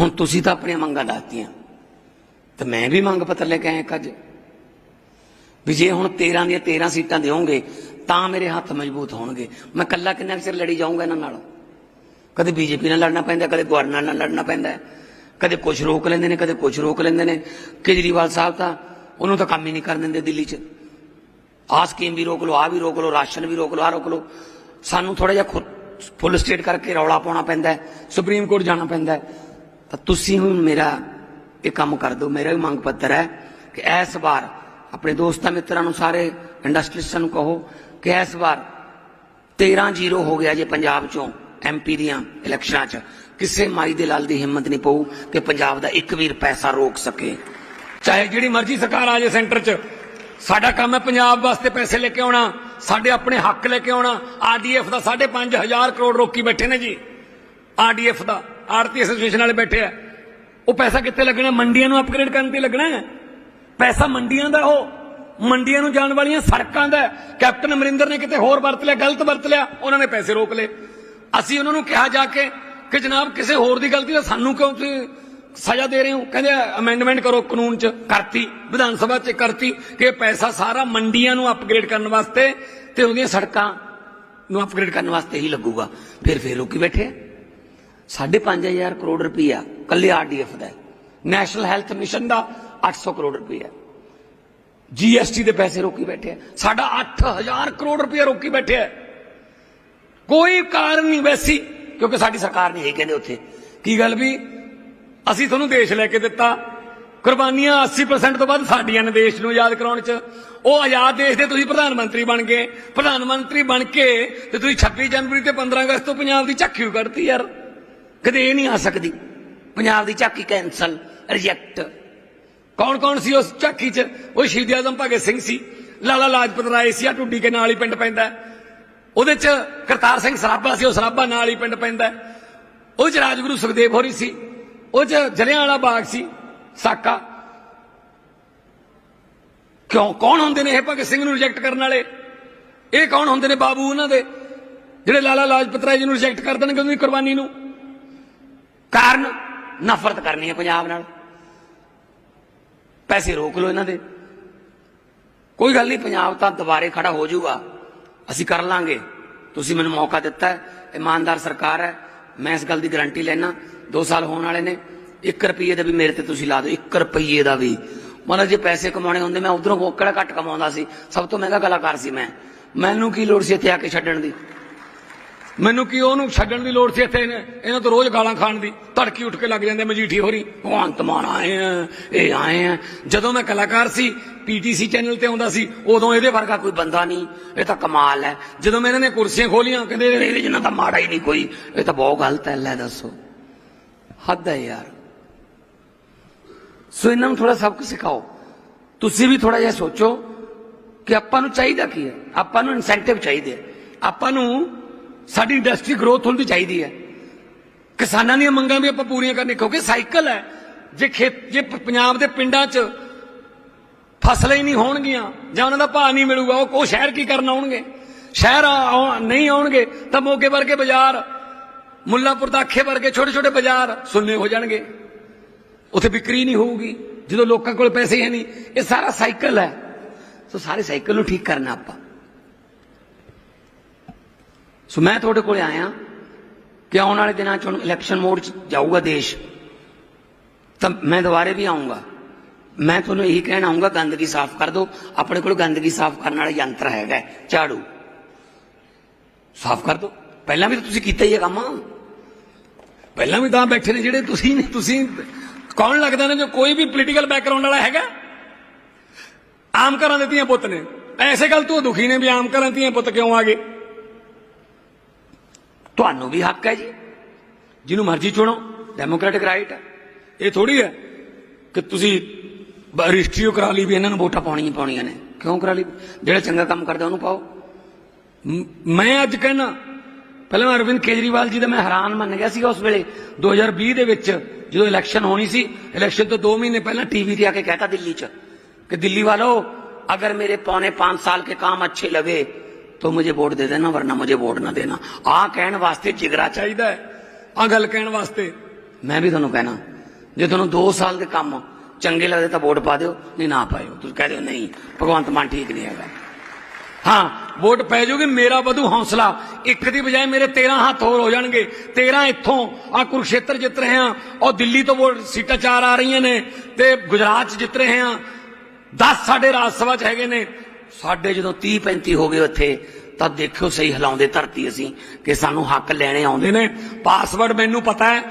ਹੁਣ ਤੁਸੀਂ ਤਾਂ ਆਪਣੀਆਂ ਮੰਗਾਂ ਦੱਸਤੀਆਂ। ਤੇ ਮੈਂ ਵੀ ਮੰਗ ਪੱਤਰ ਲੈ ਕੇ ਆਇਆ ਇੱਕ ਅੱਜ। ਵੀ ਜੇ ਹੁਣ 13 ਦੀਆਂ 13 ਸੀਟਾਂ ਦਿਓਗੇ, ਤਾਂ ਮੇਰੇ ਹੱਥ ਮਜ਼ਬੂਤ ਹੋਣਗੇ। ਮੈਂ ਕੱਲਾ ਕਿੰਨਾ ਕੁ ਚਿਰ ਲੜੀ ਜਾਊਂਗਾ ਇਹਨਾਂ ਨਾਲ? ਕਦੇ ਬੀਜੇਪੀ ਨਾਲ ਲੜਨਾ ਪੈਂਦਾ, ਕਦੇ ਗਵਰਨਰ ਨਾਲ ਲੜਨਾ ਪੈਂਦਾ। ਕਦੇ ਕੁਝ ਰੋਕ ਲੈਂਦੇ ਨੇ, ਕਦੇ ਕੁਝ ਰੋਕ ਲੈਂਦੇ ਨੇ। ਕੇਜਰੀਵਾਲ ਸਾਹਿਬ ਤਾਂ ਉਹਨੂੰ ਤਾਂ ਕੰਮ ਹੀ ਨਹੀਂ ਕਰਨ ਦਿੰਦੇ ਦਿੱਲੀ 'ਚ। ਆਹ ਸਕੀਮ ਵੀ ਰੋਕ ਲਓ ਆ ਵੀ ਰੋਕ ਲਓ, ਰਾਸ਼ਨ ਵੀ ਰੋਕ ਲਓ ਆ ਰੋਕ ਲਓ। ਸਾਨੂੰ ਥੋੜਾ ਜਿਹਾ ਫੁੱਲ ਸਟੇਟ ਕਰਕੇ ਰੌਲਾ ਪਾਉਣਾ ਪੈਂਦਾ ਸੁਪਰੀਮ ਕੋਰਟ ਜਾਣਾ ਪੈਂਦਾ ਤਾਂ ਤੁਸੀਂ ਹੁਣ ਮੇਰਾ ਇਹ ਕੰਮ ਕਰ ਦਿਓ। ਮੇਰਾ ਵੀ ਮੰਗ ਪੱਤਰ ਹੈ ਕਿ ਇਸ ਵਾਰ ਆਪਣੇ ਦੋਸਤਾਂ ਮਿੱਤਰਾਂ ਨੂੰ ਸਾਰੇ ਇੰਡਸਟਰੀਸਟਾਂ ਨੂੰ ਕਹੋ ਕਿ ਇਸ ਵਾਰ 13-0 ਹੋ ਗਿਆ ਜੇ ਪੰਜਾਬ ਚੋਂ ਐਮਪੀ ਦੀਆਂ ਇਲੈਕਸ਼ਨਾਂ 'ਚ। ਕਿਸੇ ਮਾਈ ਦੇ ਲਾਲ ਦੀ ਹਿੰਮਤ ਨਹੀਂ ਪਊ ਕਿ ਪੰਜਾਬ ਦਾ ਇੱਕ ਵੀ ਪੈਸਾ ਰੋਕ ਸਕੇ। ਚਾਹੇ ਜਿਹੜੀ ਮਰਜ਼ੀ ਸਰਕਾਰ ਆ ਜੇ ਸੈਂਟਰ 'ਚ, ਸਾਡਾ ਕੰਮ ਹੈ ਪੰਜਾਬ ਵਾਸਤੇ ਪੈਸੇ ਲੈ ਕੇ ਆਉਣਾ, ਸਾਡੇ ਆਪਣੇ ਹੱਕ ਲੈ ਕੇ ਆਉਣਾ। ਆਰਡੀਐਫ ਦਾ 5.5000 ਕਰੋੜ ਰੋਕੀ ਬੈਠੇ ਨੇ ਜੀ। ਆਰਡੀਐਫ ਦਾ ਆਰਤੀ ਐਸੋਸੀਏਸ਼ਨ ਵਾਲੇ ਬੈਠੇ ਆ। ਉਹ ਪੈਸਾ ਕਿੱਥੇ ਲੱਗਣਾ? ਮੰਡੀਆਂ ਨੂੰ ਅਪਗ੍ਰੇਡ ਕਰਨ ਤੇ ਲੱਗਣਾ ਹੈ। ਪੈਸਾ ਮੰਡੀਆਂ ਦਾ ਉਹ। ਮੰਡੀਆਂ ਨੂੰ ਜਾਣ ਵਾਲੀਆਂ ਸੜਕਾਂ ਦਾ। ਕੈਪਟਨ ਅਮਰਿੰਦਰ ਨੇ ਕਿਤੇ ਹੋਰ ਵਰਤ ਲਿਆ, ਗਲਤ ਵਰਤ ਲਿਆ। ਉਹਨਾਂ ਨੇ ਪੈਸੇ ਰੋਕ ਲਏ। ਅਸੀਂ ਉਹਨਾਂ ਨੂੰ ਕਿਹਾ ਜਾ ਕੇ ਕਿ ਜਨਾਬ, ਕਿਸੇ ਹੋਰ ਦੀ ਗਲਤੀ ਦਾ ਸਾਨੂੰ ਕਿਉਂ ਤੁਸੀਂ ਸਜ਼ਾ ਦੇ ਰਹੇ ਹੋ? ਕਹਿੰਦੇ ਅਮੈਂਡਮੈਂਟ ਕਰੋ ਕਾਨੂੰਨ 'ਚ। ਕਰਤੀ, ਵਿਧਾਨ ਸਭਾ 'ਚ ਕਰਤੀ ਕਿ ਪੈਸਾ ਸਾਰਾ ਮੰਡੀਆਂ ਨੂੰ ਅਪਗ੍ਰੇਡ ਕਰਨ ਵਾਸਤੇ ਤੇ ਉਹਦੀਆਂ ਸੜਕਾਂ ਨੂੰ ਅਪਗ੍ਰੇਡ ਕਰਨ ਵਾਸਤੇ ਹੀ ਲੱਗੂਗਾ। ਫਿਰ ਫਿਰ ਲੋਕੀ ਬੈਠੇ ਆ। ਸਾਢੇ ਪੰਜ ਹਜ਼ਾਰ ਕਰੋੜ ਰੁਪਈਆ ਕੱਲੇ ਆਰਡੀਐਫ ਦਾ ਨੈਸ਼ਨਲ ਹੈਲਥ ਮਿਸ਼ਨ ਦਾ 800 ਕਰੋੜ ਰੁਪਈਆ ਜੀਐਸਟੀ ਦੇ ਪੈਸੇ ਰੋਕੀ ਬੈਠੇ ਆ ਸਾਡਾ 8000 ਕਰੋੜ ਰੁਪਈਆ ਰੋਕੀ ਬੈਠੇ ਆ ਕੋਈ ਕਾਰਨ ਨਹੀਂ ਵੈਸੀ, ਕਿਉਂਕਿ ਸਾਡੀ ਸਰਕਾਰ ਨਹੀਂ ਹੈ ਕਹਿੰਦੇ ਉੱਥੇ। ਕੀ ਗੱਲ ਵੀ? ਅਸੀਂ ਤੁਹਾਨੂੰ ਦੇਸ਼ ਲੈ ਕੇ ਦਿੱਤਾ। ਕੁਰਬਾਨੀਆਂ 80% ਤੋਂ ਵੱਧ ਸਾਡੀਆਂ ਨੇ ਦੇਸ਼ ਨੂੰ ਆਜ਼ਾਦ ਕਰਾਉਣ 'ਚ। ਉਹ ਆਜ਼ਾਦ ਦੇਸ਼ ਦੇ ਤੁਸੀਂ ਪ੍ਰਧਾਨ ਮੰਤਰੀ ਬਣ ਗਏ। ਪ੍ਰਧਾਨ ਮੰਤਰੀ ਬਣ ਕੇ ਤੇ ਤੁਸੀਂ 26 ਜਨਵਰੀ ਤੇ 15 ਅਗਸਤ ਤੋਂ ਪੰਜਾਬ ਦੀ ਝਾਕੀ ਓ ਕੱਢਤੀ ਯਾਰ। ਕਦੇ ਇਹ ਨਹੀਂ ਆ ਸਕਦੀ। ਪੰਜਾਬ ਦੀ ਝਾਕੀ ਕੈਂਸਲ ਰਿਜੈਕਟ ਕੌਣ ਕੌਣ ਸੀ ਉਸ ਝਾਕੀ 'ਚ? ਉਹ ਸ਼ਹੀਦ ਆਜ਼ਮ ਭਗਤ ਸਿੰਘ ਸੀ। ਲਾਲਾ ਲਾਜਪਤ ਰਾਏ ਸੀ, ਆ ਟੁੱਡੀ ਕੇ ਨਾਲ ਹੀ ਪਿੰਡ ਪੈਂਦਾ ਉਹਦੇ 'ਚ ਕਰਤਾਰ ਸਿੰਘ ਸਰਾਭਾ ਸੀ, ਉਹ ਸਰਾਭਾ ਨਾਲ ਹੀ ਪਿੰਡ ਪੈਂਦਾ ਹੈ। ਉਹ 'ਚ ਰਾਜਗੁਰੂ ਸੁਖਦੇਵ ਹੋਰੀ ਸੀ। ਉਹ 'ਚ ਜਲਿਆਂਵਾਲਾ ਬਾਗ ਸੀ, ਸਾਕਾ। ਕਿਉਂ? ਕੌਣ ਹੁੰਦੇ ਨੇ ਇਹ ਭਗਤ ਸਿੰਘ ਨੂੰ ਰਿਜੈਕਟ ਕਰਨ ਵਾਲੇ? ਇਹ ਕੌਣ ਹੁੰਦੇ ਨੇ ਬਾਬੂ ਉਹਨਾਂ ਦੇ? ਜਿਹੜੇ ਲਾਲਾ ਲਾਜਪਤ ਰਾਏ ਜੀ ਨੂੰ ਰਿਜੈਕਟ ਕਰ ਦੇਣਗੇ ਉਹਦੀ ਕੁਰਬਾਨੀ ਨੂੰ? ਕਾਰਨ ਨਫ਼ਰਤ ਕਰਨੀ ਹੈ ਪੰਜਾਬ ਨਾਲ। ਪੈਸੇ ਰੋਕ ਲਓ ਇਹਨਾਂ ਦੇ। ਕੋਈ ਗੱਲ ਨਹੀਂ, ਪੰਜਾਬ ਤਾਂ ਦੁਬਾਰੇ ਖੜਾ ਹੋ ਜਾਊਗਾ। ਅਸੀਂ ਕਰ ਲਾਂਗੇ। ਤੁਸੀਂ ਮੈਨੂੰ ਮੌਕਾ ਦਿੱਤਾ ਹੈ। ਇਮਾਨਦਾਰ ਸਰਕਾਰ ਹੈ। ਮੈਂ ਇਸ ਗੱਲ ਦੀ ਗਾਰੰਟੀ ਲੈਣਾ 2 ਸਾਲ ਹੋਣ ਵਾਲੇ ਨੇ। 1 ਰੁਪਏ ਦਾ ਵੀ ਮੇਰੇ ਤੇ ਤੁਸੀਂ ਲਾ ਦਿਓ। 1 ਰੁਪਏ ਦਾ ਵੀ। ਮਤਲਬ ਜੇ ਪੈਸੇ ਕਮਾਉਣੇ ਹੁੰਦੇ, ਮੈਂ ਉਧਰੋਂ ਕਿਹੜਾ ਘੱਟ ਕਮਾਉਂਦਾ ਸੀ। ਸਭ ਤੋਂ ਮਹਿੰਗਾ ਕਲਾਕਾਰ ਸੀ ਮੈਂ। ਮੈਨੂੰ ਕੀ ਲੋੜ ਸੀ ਇੱਥੇ ਆ ਕੇ ਛੱਡਣ ਦੀ? ਮੈਨੂੰ ਕੀ ਉਹਨੂੰ ਛੱਡਣ ਦੀ ਲੋੜ ਸੀ ਇੱਥੇ? ਇਹਨਾਂ ਤੋਂ ਰੋਜ਼ ਗਾਲਾਂ ਖਾਣ ਦੀ। ਧੜਕੀ ਉੱਠ ਕੇ ਲੱਗ ਜਾਂਦੇ ਮਜੀਠੀ ਹੋਰੀ। ਭਗਵੰਤ ਮਾਨ ਆਏ ਆ, ਇਹ ਆਏ ਆ। ਜਦੋਂ ਮੈਂ ਕਲਾਕਾਰ ਸੀ, ਪੀਟੀਸੀ ਚੈਨਲ ਤੇ ਆਉਂਦਾ ਸੀ, ਉਦੋਂ ਇਹਦੇ ਵਰਗਾ ਕੋਈ ਬੰਦਾ ਨਹੀਂ। ਇਹ ਤਾਂ ਕਮਾਲ ਹੈ। ਜਦੋਂ ਮੈਂ ਇਹਨਾਂ ਨੇ ਕੁਰਸੀਆਂ ਖੋਲੀਆਂ, ਕਹਿੰਦੇ ਇਹਦੇ ਜਿੰਨਾ ਤਾਂ ਮਾੜਾ ਹੀ ਨਹੀਂ ਕੋਈ। ਇਹ ਤਾਂ ਬਹੁਤ ਗਲਤ ਹੈ, ਲੈ ਦੱਸੋ। ਹੱਦ ਹੈ ਯਾਰ। ਸੋ ਇਹਨਾਂ ਨੂੰ ਥੋੜਾ ਸਬਕ ਸਿਖਾਓ। ਤੁਸੀਂ ਵੀ ਥੋੜਾ ਜਿਹਾ ਸੋਚੋ ਕਿ ਆਪਾਂ ਨੂੰ ਚਾਹੀਦਾ ਕੀ ਹੈ? ਆਪਾਂ ਨੂੰ ਇਨਸੈਂਟਿਵ ਚਾਹੀਦੇ ਆ ਆਪਾਂ ਨੂੰ ਸਾਡੀ ਇੰਡਸਟਰੀ ਗਰੋਥ ਹੋਣੀ ਚਾਹੀਦੀ ਹੈ। ਕਿਸਾਨਾਂ ਦੀਆਂ ਮੰਗਾਂ ਵੀ ਆਪਾਂ ਪੂਰੀਆਂ ਕਰਨੀਆਂ, ਕਿਉਂਕਿ ਸਾਈਕਲ ਹੈ। ਜੇ ਖੇਤ, ਜੇ ਪੰਜਾਬ ਦੇ ਪਿੰਡਾਂ 'ਚ ਫਸਲਾਂ ਹੀ ਨਹੀਂ ਹੋਣਗੀਆਂ, ਜਾਂ ਉਹਨਾਂ ਦਾ ਭਾਅ ਨਹੀਂ ਮਿਲੂਗਾ, ਉਹ ਉਹ ਸ਼ਹਿਰ ਕੀ ਕਰਨ ਆਉਣਗੇ? ਸ਼ਹਿਰ ਆ- ਨਹੀਂ ਆਉਣਗੇ, ਤਾਂ ਮੋਗੇ ਵਰਗੇ ਬਾਜ਼ਾਰ, ਮੁੱਲਾਪੁਰ ਦਾਖੇ ਵਰਗੇ ਛੋਟੇ ਛੋਟੇ ਬਾਜ਼ਾਰ ਸੁੰਨੇ ਹੋ ਜਾਣਗੇ। ਉੱਥੇ ਵਿਕਰੀ ਨਹੀਂ ਹੋਊਗੀ, ਜਦੋਂ ਲੋਕਾਂ ਕੋਲ ਪੈਸੇ ਹੈ ਨਹੀਂ। ਇਹ ਸਾਰਾ ਸਾਈਕਲ ਹੈ। ਸੋ ਸਾਰੇ ਸਾਈਕਲ ਨੂੰ ਠੀਕ ਕਰਨਾ ਆਪਾਂ। ਸੋ ਮੈਂ ਤੁਹਾਡੇ ਕੋਲ ਆਇਆ ਕਿ ਆਉਣ ਵਾਲੇ ਦਿਨਾਂ 'ਚ ਹੁਣ ਇਲੈਕਸ਼ਨ ਮੋਡ 'ਚ ਜਾਊਗਾ ਦੇਸ਼। ਤਾਂ ਮੈਂ ਦੁਬਾਰੇ ਵੀ ਆਉਂਗਾ ਮੈਂ ਤੁਹਾਨੂੰ ਇਹੀ ਕਹਿਣਾ ਆਉਂਗਾ ਗੰਦਗੀ ਸਾਫ਼ ਕਰ ਦਿਓ। ਆਪਣੇ ਕੋਲ ਗੰਦਗੀ ਸਾਫ਼ ਕਰਨ ਵਾਲਾ ਯੰਤਰ ਹੈਗਾ ਝਾੜੂ। ਸਾਫ਼ ਕਰ ਦਿਓ। ਪਹਿਲਾਂ ਵੀ ਤਾਂ ਤੁਸੀਂ ਕੀਤਾ ਹੀ ਹੈ ਕੰਮ। ਪਹਿਲਾਂ ਵੀ ਤਾਂ ਬੈਠੇ ਨੇ ਜਿਹੜੇ ਤੁਸੀਂ ਨੇ ਤੁਸੀਂ ਕੌਣ ਲੱਗਦਾ ਨੇ ਜੋ ਕੋਈ ਵੀ ਪੋਲੀਟੀਕਲ ਬੈਕਗ੍ਰਾਉਂਡ ਵਾਲਾ ਹੈਗਾ? ਆਮ ਘਰਾਂ ਦੇ ਧੀਆਂ ਪੁੱਤ ਨੇ। ਐਸੇ ਗੱਲ ਤੋਂ ਦੁਖੀ ਨੇ ਵੀ ਆਮ ਘਰਾਂ ਦੀਆਂ ਪੁੱਤ ਕਿਉਂ ਆ ਗਏ? ਤੁਹਾਨੂੰ ਵੀ ਹੱਕ ਹੈ ਜੀ। ਜਿਹਨੂੰ ਮਰਜ਼ੀ ਚੁਣੋ ਡੈਮੋਕ੍ਰੈਟਿਕ ਰਾਈਟ ਹੈ ਇਹ ਥੋੜੀ ਹੈ ਕਿ ਤੁਸੀਂ ਰਜਿਸਟਰੀ ਕਰਾ ਲਈ ਵੀ ਇਹਨਾਂ ਨੂੰ ਵੋਟਾਂ ਪਾਉਣੀਆਂ ਪਾਉਣੀਆਂ ਨੇ। ਕਿਉਂ ਕਰਾ ਲਈ? ਜਿਹੜਾ ਚੰਗਾ ਕੰਮ ਕਰਦਾ ਉਹਨੂੰ ਪਾਓ। ਮੈਂ ਅੱਜ ਕਹਿੰਦਾ ਪਹਿਲਾਂ ਅਰਵਿੰਦ ਕੇਜਰੀਵਾਲ ਜੀ ਦਾ ਮੈਂ ਹੈਰਾਨ ਮੰਨ ਗਿਆ ਸੀਗਾ ਉਸ ਵੇਲੇ। 2020 ਦੇ ਵਿੱਚ ਜਦੋਂ ਇਲੈਕਸ਼ਨ ਹੋਣੀ ਸੀ ਇਲੈਕਸ਼ਨ ਤੋਂ 2 ਮਹੀਨੇ ਪਹਿਲਾਂ ਟੀਵੀ ਤੇ ਆ ਕੇ ਕਹਿਤਾ ਦਿੱਲੀ 'ਚ ਕਿ ਦਿੱਲੀ ਵਾਲੋ, ਅਗਰ ਮੇਰੇ ਪੌਣੇ 5 ਸਾਲ ਕੇ ਕੰਮ ਅੱਛੇ ਲਗੇ तो मुझे वोट दे देना वरना मुझे वोट ना देना आ कहने वास्ते जिगरा चाहिए ਚਾਹੀਦਾ ਹੈ ਆ ਗੱਲ ਕਹਿਣ ਵਾਸਤੇ मैं भी ਤੁਹਾਨੂੰ कहना ਜੇ ਤੁਹਾਨੂੰ 2 ਸਾਲ ਦੇ ਕੰਮ ਚੰਗੇ ਲੱਗਦੇ ਤਾਂ ਵੋਟ ਪਾ ਦਿਓ ਨਹੀਂ ਨਾ ਪਾਇਓ ਤੁਸੀਂ ਕਹਿ ਦਿਓ ਨਹੀਂ ਭਗਵੰਤ ਮਾਨ ਠੀਕ ਨਹੀਂ ਹੈਗਾ ਹਾਂ ਵੋਟ ਪੈ ਜਾਊਗੀ ਮੇਰਾ ਵਧੂ ਹੌਸਲਾ ਇੱਕ ਦੀ ਬਜਾਏ ਮੇਰੇ 13 ਹੱਥ ਹੋਰ ਹੋ ਜਾਣਗੇ 13 ਇੱਥੋਂ ਆ ਕੁਰੂਕਸ਼ੇਤਰ ਜਿੱਤ ਰਹੇ ਆ ਔਰ ਦਿੱਲੀ ਤੋਂ ਵੋਟ ਸੀਟਾਂ ਚਾਰ ਆ ਰਹੀਆਂ ਨੇ ਤੇ ਗੁਜਰਾਤ 'ਚ ਜਿੱਤ ਰਹੇ ਆ 10 ਸਾਡੇ ਰਾਜ ਸਭਾ 'ਚ ਹੈਗੇ ਨੇ ਸਾਡੇ ਜਦੋਂ 30 35 ਹੋ ਗਏ ਉੱਥੇ ਤਾਂ ਦੇਖਿਓ ਸਹੀ ਹਿਲਾਉਂਦੇ ਧਰਤੀ ਅਸੀਂ, ਕਿ ਸਾਨੂੰ ਹੱਕ ਲੈਣੇ ਆਉਂਦੇ ਨੇ। ਪਾਸਵਰਡ ਮੈਨੂੰ ਪਤਾ ਹੈ।